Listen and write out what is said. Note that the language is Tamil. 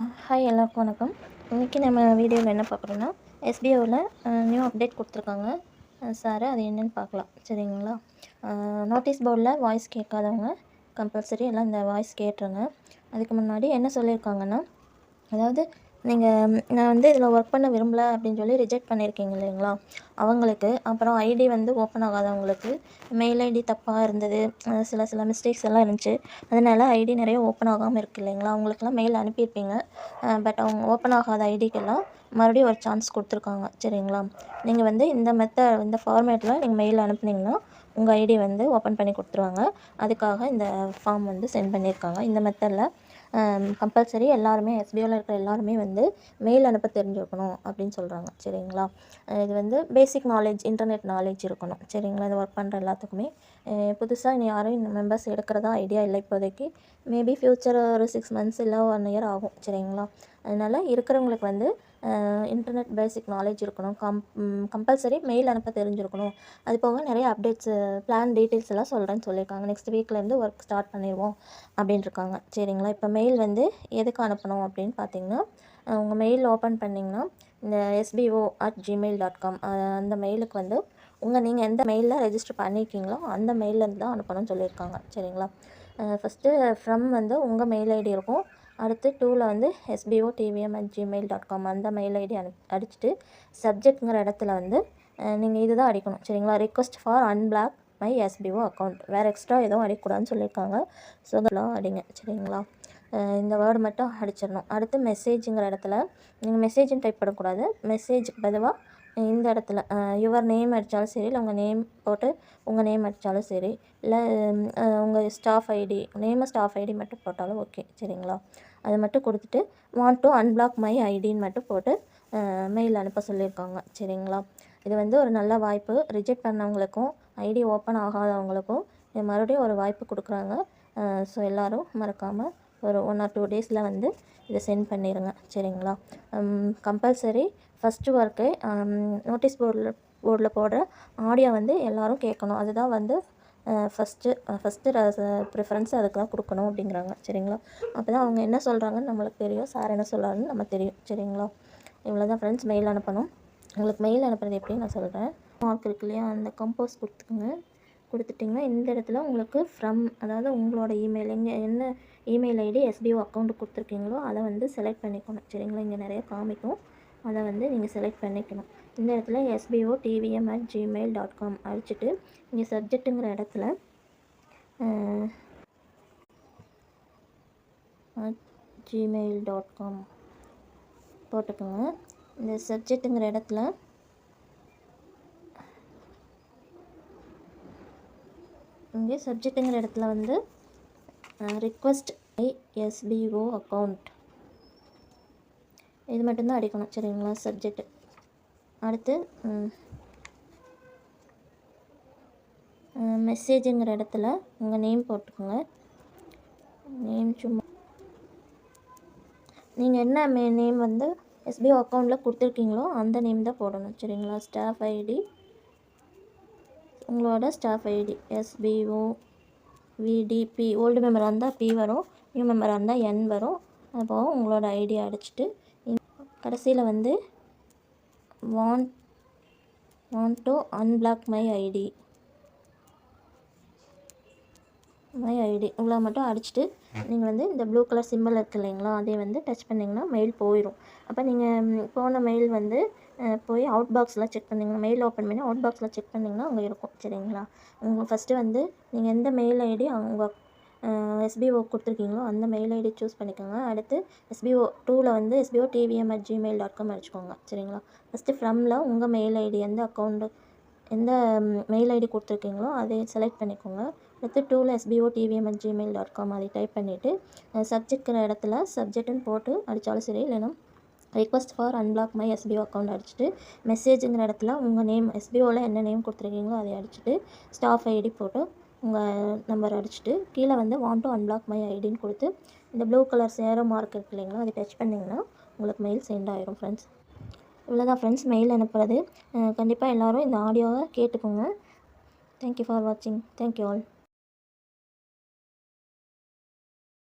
ஹாய் எல்லாருக்கும் வணக்கம். இன்றைக்கி நம்ம வீடியோவில் என்ன பார்க்குறோன்னா எஸ்பிஓவில் நியூ அப்டேட் கொடுத்துருக்காங்க. சார் அது என்னென்னு பார்க்கலாம். சரிங்களா? நோட்டீஸ் போர்டில் வாய்ஸ் கேட்காதவங்க கம்பல்சரி எல்லாம் இந்த வாய்ஸ் கேட்டுருங்க. அதுக்கு முன்னாடி என்ன சொல்லியிருக்காங்கன்னா அதாவது நீங்கள் நான் வந்து இதில் ஒர்க் பண்ண விரும்பலை அப்படின்னு சொல்லி ரிஜெக்ட் பண்ணியிருக்கீங்க இல்லைங்களா? அவங்களுக்கு அப்புறம் ஐடி வந்து ஓப்பன் ஆகாதவங்களுக்கு மெயில் ஐடி தப்பாக இருந்தது சில சில மிஸ்டேக்ஸ் எல்லாம் இருந்துச்சு. அதனால் ஐடி நிறைய ஓப்பன் ஆகாமல் இருக்குது இல்லைங்களா? அவங்களுக்குலாம் மெயில் அனுப்பியிருப்பீங்க. பட் அவங்க ஓப்பன் ஆகாத ஐடிக்கெல்லாம் மறுபடியும் ஒரு சான்ஸ் கொடுத்துருக்காங்க. சரிங்களா? நீங்கள் வந்து இந்த மெத்த இந்த ஃபார்மேட்டில் நீங்கள் மெயில் அனுப்புனீங்கன்னா உங்கள் ஐடி வந்து ஓப்பன் பண்ணி கொடுத்துருவாங்க. அதுக்காக இந்த ஃபார்ம் வந்து சென்ட் பண்ணியிருக்காங்க. இந்த மெத்தடில் கம்பல்சரி எல்லாருமே எஸ்பிஓவில் இருக்கிற எல்லாருமே வந்து மெயில் அனுப்ப தெரிஞ்சுருக்கணும் அப்படின்னு சொல்கிறாங்க சரிங்களா? இது வந்து basic basic knowledge internet knowledge இருக்கணும். சரிங்களா? இது ஒர்க் பண்ணுற எல்லாத்துக்குமே. புதுசாக இனி யாரும் இந்த மெம்பர்ஸ் எடுக்கிறதா ஐடியா இல்லை இப்போதைக்கு. மேபி ஃப்யூச்சர் ஒரு சிக்ஸ் மந்த்ஸ் இல்லை ஒன் இயர் ஆகும். சரிங்களா? அதனால் இருக்கிறவங்களுக்கு வந்து இன்டர்நெட் பேசிக் நாலேஜ் இருக்கணும். கம் கம்பல்சரி மெயில் அனுப்ப தெரிஞ்சிருக்கணும். அது போக நிறைய அப்டேட்ஸு பிளான் டீட்டெயில்ஸ் எல்லாம் சொல்கிறேன்னு சொல்லியிருக்காங்க. நெக்ஸ்ட் வீக்லேருந்து ஒர்க் ஸ்டார்ட் பண்ணிடுவோம் அப்படின்னு இருக்காங்க. சரிங்களா? இப்போ மெயில் வந்து எதுக்கு அனுப்பணும் அப்படின்னு பார்த்தீங்கன்னா உங்கள் மெயில் ஓப்பன் பண்ணிங்கன்னா இந்த SPO at Gmail dot com அந்த மெயிலுக்கு வந்து உங்கள் நீங்கள் எந்த மெயிலில் ரெஜிஸ்டர் பண்ணியிருக்கீங்களோ அந்த மெயிலேருந்து தான் அனுப்பணும்னு சொல்லியிருக்காங்க. சரிங்களா? ஃபஸ்ட்டு ஃப்ரம் வந்து உங்கள் மெயில் ஐடி இருக்கும். அடுத்து டூவில் வந்து SPO TVM at Gmail dot com அந்த மெயில் ஐடி அனு அடிச்சுட்டு சப்ஜெக்ட்ங்கிற இடத்துல வந்து நீங்கள் இது தான் அடிக்கணும். சரிங்களா? Request for unblock my SPO account வேறு எக்ஸ்ட்ரா எதுவும் அடிக்கக்கூடாதுன்னு சொல்லியிருக்காங்க. ஸோ அதெல்லாம் அடிங்க. சரிங்களா? இந்த வேர்டு மட்டும் அடிச்சிடணும். அடுத்து மெசேஜுங்கிற இடத்துல நீங்கள் மெசேஜும் டைப் பண்ணக்கூடாது. மெசேஜ் பதிவாக இந்த இடத்துல யுவர் நேம் அடித்தாலும் சரி இல்லை உங்கள் நேம் போட்டு உங்கள் நேம் அடித்தாலும் சரி இல்லை உங்கள் staff ID name staff ID மட்டும் போட்டாலும் ஓகே சரிங்களா? அதை மட்டும் கொடுத்துட்டு வாண்ட் டு அன்பிளாக் மை ஐடின்னு மட்டும் போட்டு மெயில் அனுப்ப சொல்லியிருக்காங்க சரிங்களா? இது வந்து ஒரு நல்ல வாய்ப்பு. ரிஜெக்ட் பண்ணவங்களுக்கும் ஐடி ஓப்பன் ஆகாதவங்களுக்கும் இது மறுபடியும் ஒரு வாய்ப்பு கொடுக்குறாங்க. ஸோ எல்லோரும் மறக்காமல் ஒரு ஒன் ஆர் டூ டேஸில் வந்து இதை சென்ட் பண்ணிடுங்க சரிங்களா? கம்பல்சரி ஃபஸ்ட்டு ஒர்க்கு நோட்டீஸ் போர்டில் போர்டில் போடுற ஆடியோ வந்து எல்லோரும் கேட்கணும். அதுதான் வந்து ஃபஸ்ட்டு ஃபஸ்ட்டு ப்ரிஃபரன்ஸ் அதுக்கு தான் கொடுக்கணும் அப்படிங்கிறாங்க சரிங்களா? அப்போ தான் அவங்க என்ன சொல்கிறாங்கன்னு நம்மளுக்கு தெரியும். சார் என்ன சொல்கிறாருன்னு நம்ம தெரியும் சரிங்களா? இவ்வளோ தான் ஃப்ரெண்ட்ஸ் மெயில் அனுப்பணும். உங்களுக்கு மெயில் அனுப்புறது எப்படின்னு நான் சொல்கிறேன் மார்க் இருக்கு இல்லையா? அந்த கம்போஸ் கொடுத்துக்குங்க. கொடுத்துட்டிங்கன்னா இந்த இடத்துல உங்களுக்கு ஃப்ரம் அதாவது உங்களோட இமெயில் எங்கே என்ன இமெயில் ஐடி எஸ்பிஓ அக்கௌண்ட் கொடுத்துருக்கீங்களோ அதை வந்து செலக்ட் பண்ணிக்கணும். சரிங்களா? இங்கே நிறைய காமிக்கும். அதை வந்து நீங்கள் செலக்ட் பண்ணிக்கணும். இந்த இடத்துல SPO TVM at Gmail dot com அழிச்சிட்டு இங்கே சப்ஜெக்ட்டுங்கிற இடத்துல ஜிமெயில் டாட் காம் போட்டுக்கோங்க. இந்த சப்ஜெக்ட்டுங்கிற இடத்துல இங்கே சப்ஜெக்ட்டுங்கிற இடத்துல வந்து ரிக்வஸ்ட் ஐ எஸ்பிஓ அக்கௌண்ட் இது மட்டும்தான் அடிக்கணும் சரிங்களா சப்ஜெக்ட் அடுத்து மெசேஜுங்கிற இடத்துல உங்கள் நேம் போட்டுக்கோங்க. நேம் சும்மா. நீங்கள் என்ன மே நேம் வந்து எஸ்பிஓ அக்கௌண்ட்டில் கொடுத்துருக்கீங்களோ அந்த நேம் தான் போடணும் சரிங்களா? ஸ்டாஃப் ஐடி உங்களோட staff ID SPO VDP old மெம்பராக இருந்தால் பி வரும் நியூ மெம்பராக இருந்தால் என் வரும். அப்போ உங்களோட ஐடி அடிச்சுட்டு கடைசியில் வந்து want want to unblock my ID my ID இவ்வளோ மட்டும் அடிச்சுட்டு நீங்கள் வந்து இந்த ப்ளூ கலர் சிம்பிள் இருக்குது இல்லைங்களா அதே வந்து டச் பண்ணிங்கன்னா மெயில் போயிடும் அப்போ நீங்கள் போன மெயில் வந்து போய் அவுட் பாக்ஸ்லாம் செக் பண்ணிங்கன்னா மெயில் ஓப்பன் பண்ணி அவுட் பாக்ஸில் செக் பண்ணிங்கன்னா அங்கே இருக்கும் சரிங்களா? உங்கள் ஃபஸ்ட்டு வந்து நீங்கள் எந்த மெயில் ஐடி உங்கள் எஸ்பிஓ கொடுத்துருக்கீங்களோ அந்த மெயில் ஐடி சூஸ் பண்ணிக்கோங்க. அடுத்து எஸ்பிஓ டூவில் வந்து SPO TVM at Gmail dot com அடிச்சுக்கோங்க சரிங்களா? ஃபஸ்ட்டு ஃப்ரம்மில் உங்கள் மெயில் ஐடி எந்த அக்கௌண்ட்டு எந்த மெயில் ஐடி கொடுத்துருக்கீங்களோ அதை செலக்ட் பண்ணிக்கோங்க. அடுத்து டூவில் SPO TVM at Gmail dot com அதை டைப் பண்ணிவிட்டு சப்ஜெக்ட்ங்கிற இடத்துல சப்ஜெக்ட்டுன்னு போட்டு அடித்தாலும் சரி இல்லைன்னா request for unblock my SPO account அடிச்சுட்டு மெசேஜுங்கிற இடத்துல உங்கள் நேம் எஸ்பிஓவில் என்ன நேம் கொடுத்துருக்கீங்களோ அதை அடிச்சுட்டு ஸ்டாஃப் ஐடி போட்டு உங்கள் நம்பர் அடிச்சுட்டு கீழே வந்து வாண்ட் டு அன்பிளாக் மை ஐடின்னு கொடுத்து இந்த ப்ளூ கலர் சேரோ மார்க் இருக்கு இல்லைங்களா அதை டச் பண்ணிங்கன்னா உங்களுக்கு மெயில் சென்ட் ஆயிரும் ஃப்ரெண்ட்ஸ் இவ்வளோதான் ஃப்ரெண்ட்ஸ் மெயில் அனுப்புறது. கண்டிப்பாக எல்லோரும் இந்த ஆடியோவை கேட்டுக்கோங்க. தேங்க்யூ ஃபார் வாட்சிங் தேங்க்யூ ஆல்